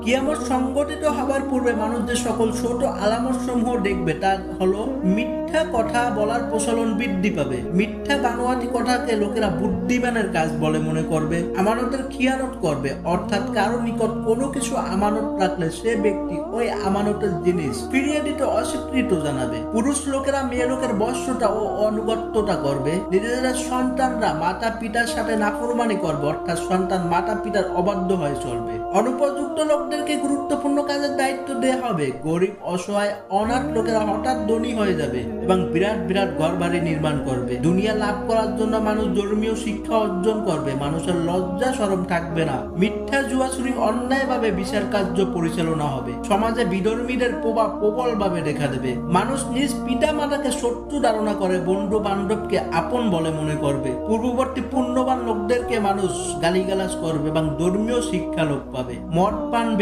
কিয়ামত সংগঠিত হবার পূর্বে মানুষ যে সকল ছোট আলামত সমূহ দেখবে, তা হলো মিথ্যা কথা বলার প্রচলন বৃদ্ধি পাবে। মিথ্যা বানোয়াটি কথাকে লোকেরা বুদ্ধিমানের কাজ বলে মনে করবে, আমানতের খিয়ানত করবে। অর্থাৎ কারও নিকট কোনো কিছু আমানত রাখলে সে ব্যক্তি ওই আমানতের জিনিস ফিরিয়ে দিতে অস্বীকৃত জানাবে। পুরুষ লোকেরা মেয়ে লোকের বর্ষতা ও অনুগত্যতা করবে। নিজেদের সন্তানরা মাতা পিতার সাথে নাফরমানি করবে, অর্থাৎ সন্তান মাতা পিতার অবাধ্য হয়ে চলবে। অনুপযুক্ত লোকদেরকে গুরুত্বপূর্ণ কাজের দায়িত্ব দেওয়া হবে। গরিব, অসহায়, অনাথ লোকেরা হঠাৎ ধনী হয়ে যাবে এবং বিরাট বিরাট ঘর বাড়ি নির্মাণ করবে। দুনিয়া লাভ করার জন্য মানুষ ধর্মীয় শিক্ষা অর্জন করবে। মানুষের লজ্জা সরম থাকবে না। মিথ্যা জুয়াচুরি অন্যায়ভাবে বিচার কার্য পরিচালনা হবে। সমাজে বিধর্মীদের প্রভাব প্রবল ভাবে দেখা দেবে। মানুষ নিজ পিতা মাতাকে শত্রু ধারণা করে বন্ধু বান্ধবকে আপন বলে মনে করবে। পূর্ববর্তী লোকদেরকে মানুষ গালিগালাজ করবে এবং ধর্মীয় শিক্ষা লোক পাবে। মদ পান